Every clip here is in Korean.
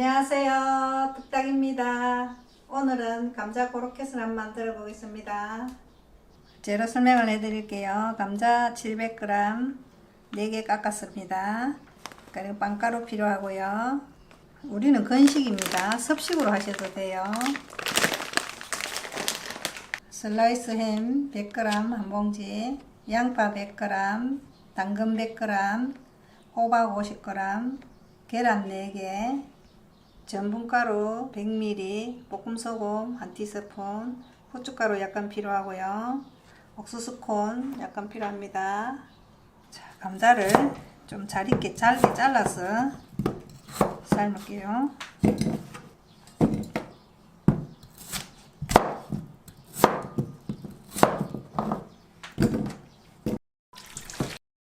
안녕하세요. 뚝딱입니다. 오늘은 감자 고로켓을 한번 만들어 보겠습니다. 재료 설명을 해드릴게요. 감자 700g 4개 깎았습니다. 그리고 빵가루 필요하고요. 우리는 건식입니다. 섭식으로 하셔도 돼요. 슬라이스 햄 100g 한 봉지, 양파 100g, 당근 100g, 호박 50g, 계란 4개, 전분가루 100ml, 볶음소금 한 티스푼, 후춧가루 약간 필요하고요. 옥수수콘 약간 필요합니다. 자, 감자를 좀 잘 익게 잘게 잘라서 삶을게요.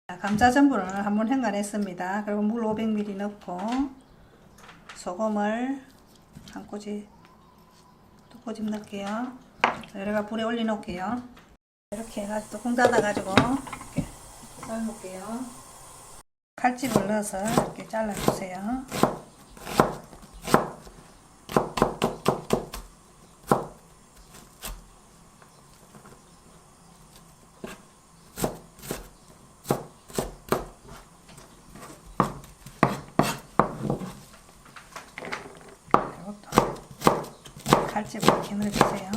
자, 감자 전분을 한번 헹궈냈습니다. 그리고 물 500ml 넣고 소금을 한 꼬집 두 꼬집 넣을게요. 여기가 불에 올려 놓을게요. 이렇게 해가지고 뚜껑 닫아 가지고 이렇게 삶을게요. 칼집을 넣어서 이렇게 잘라주세요. 그리고 또 칼집을 이렇게 넣어주세요.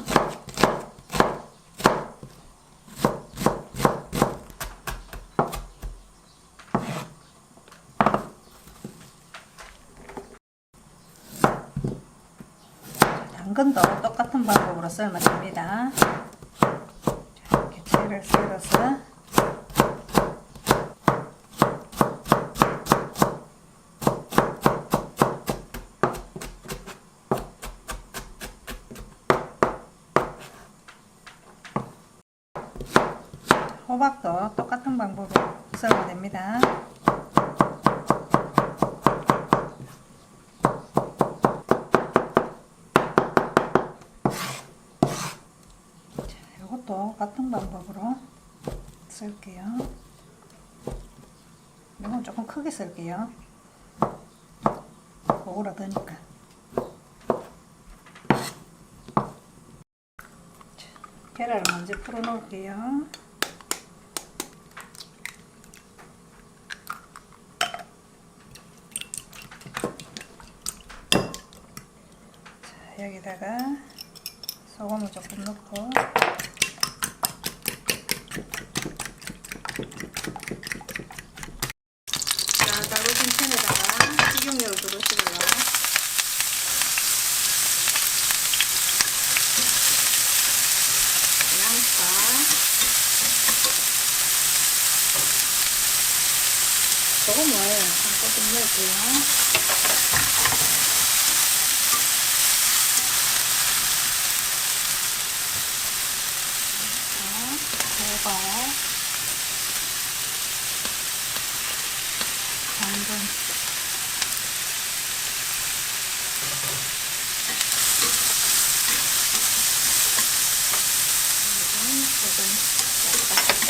당근도 똑같은 방법으로 썰면 됩니다. 자, 이렇게 채를 썰어서 호박도 똑같은 방법으로 썰면 됩니다. 이것도 같은 방법으로 쓸게요. 이건 조금 크게 쓸게요. 오그라드니까. 계란을 먼저 풀어 놓을게요. 여기다가 소금을 조금 넣고 자, 달궈진 팬에다가 식용유를 두르시고요. 양파, 소금을 한 꼬집 넣을게요. 자, 호박, 당근, 그리고 소금 약간.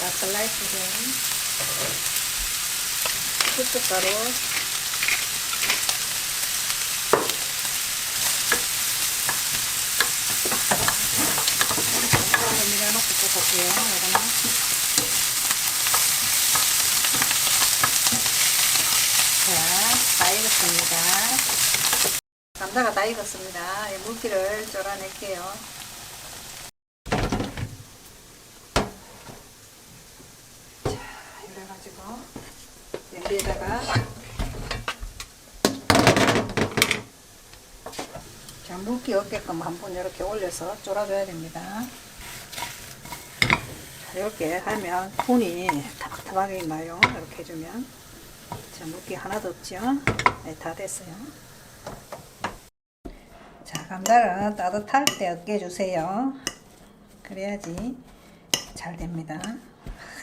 자, 슬라이스 된 후춧가루 밀어놓고 볶을게요. 이거는 자, 다 익었습니다. 감자가 다 익었습니다. 이 물기를 쫄아낼게요. 자, 이래가지고 냄비에다가 자, 물기 없게끔 한번 이렇게 올려서 쫄아줘야 됩니다. 자, 이렇게 하면 분이 타박타박하게 나요. 이렇게 해주면. 자, 물기 하나도 없죠? 네, 다 됐어요. 자, 감자를 따뜻할 때 으깨 주세요. 그래야지 잘 됩니다.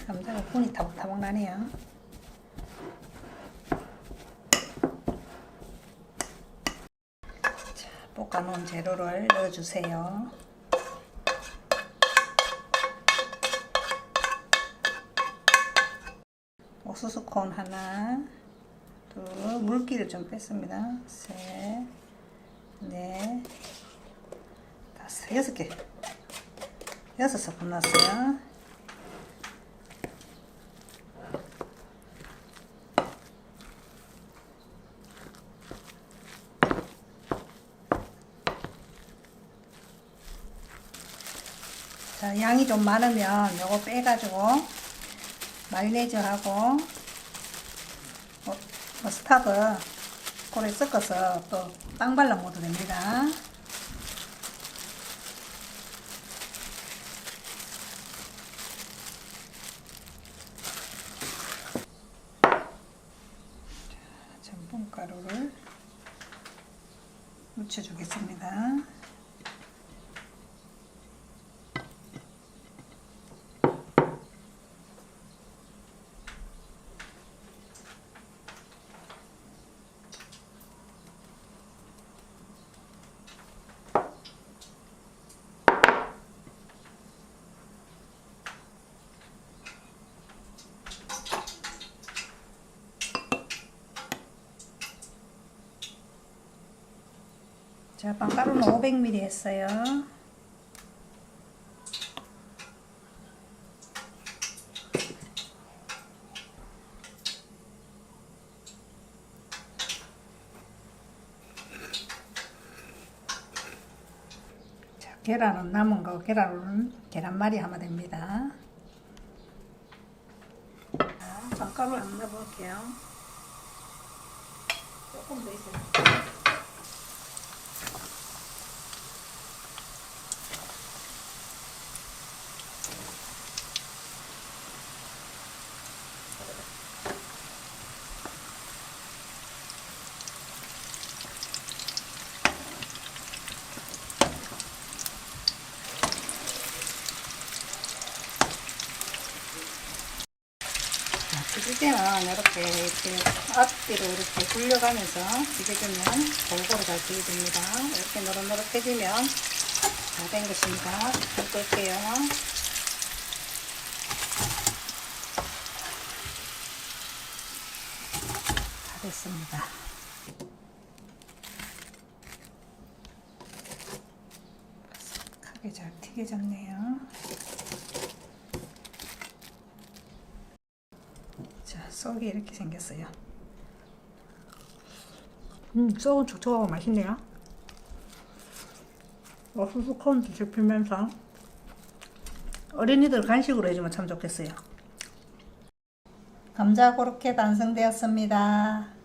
감자가 분이 타박타박 나네요. 볶아놓은 재료를 넣어주세요. 옥수수 콘 하나, 둘, 물기를 좀 뺐습니다. 셋, 넷, 다섯, 여섯 개. 여섯 스푼 넣었어요. 자, 양이 좀 많으면 요거 빼가지고 마요네즈하고 어, 머스타드 고래 섞어서 또 빵 발라 먹어도 됩니다. 자, 전분가루를 묻혀주겠습니다. 자, 빵가루는 500ml 했어요. 자, 계란은 남은 거, 계란은 계란말이 하면 됩니다. 자, 빵가루 안 넣어볼게요. 조금 더 있어요. 자, 튀길 때는 이렇게 이렇게 앞뒤로 이렇게 굴려가면서 튀겨주면 골고루 잘 튀겨집니다. 이렇게 노릇노릇해지면 다 된 것입니다. 불 끌게요. 다 됐습니다. 크게 잘 튀겨졌네요. 자, 속이 이렇게 생겼어요. 음, 속은 촉촉하고 맛있네요. 옥수수 콘도 씹히면서 어린이들 간식으로 해주면 참 좋겠어요. 감자 고로케 완성되었습니다.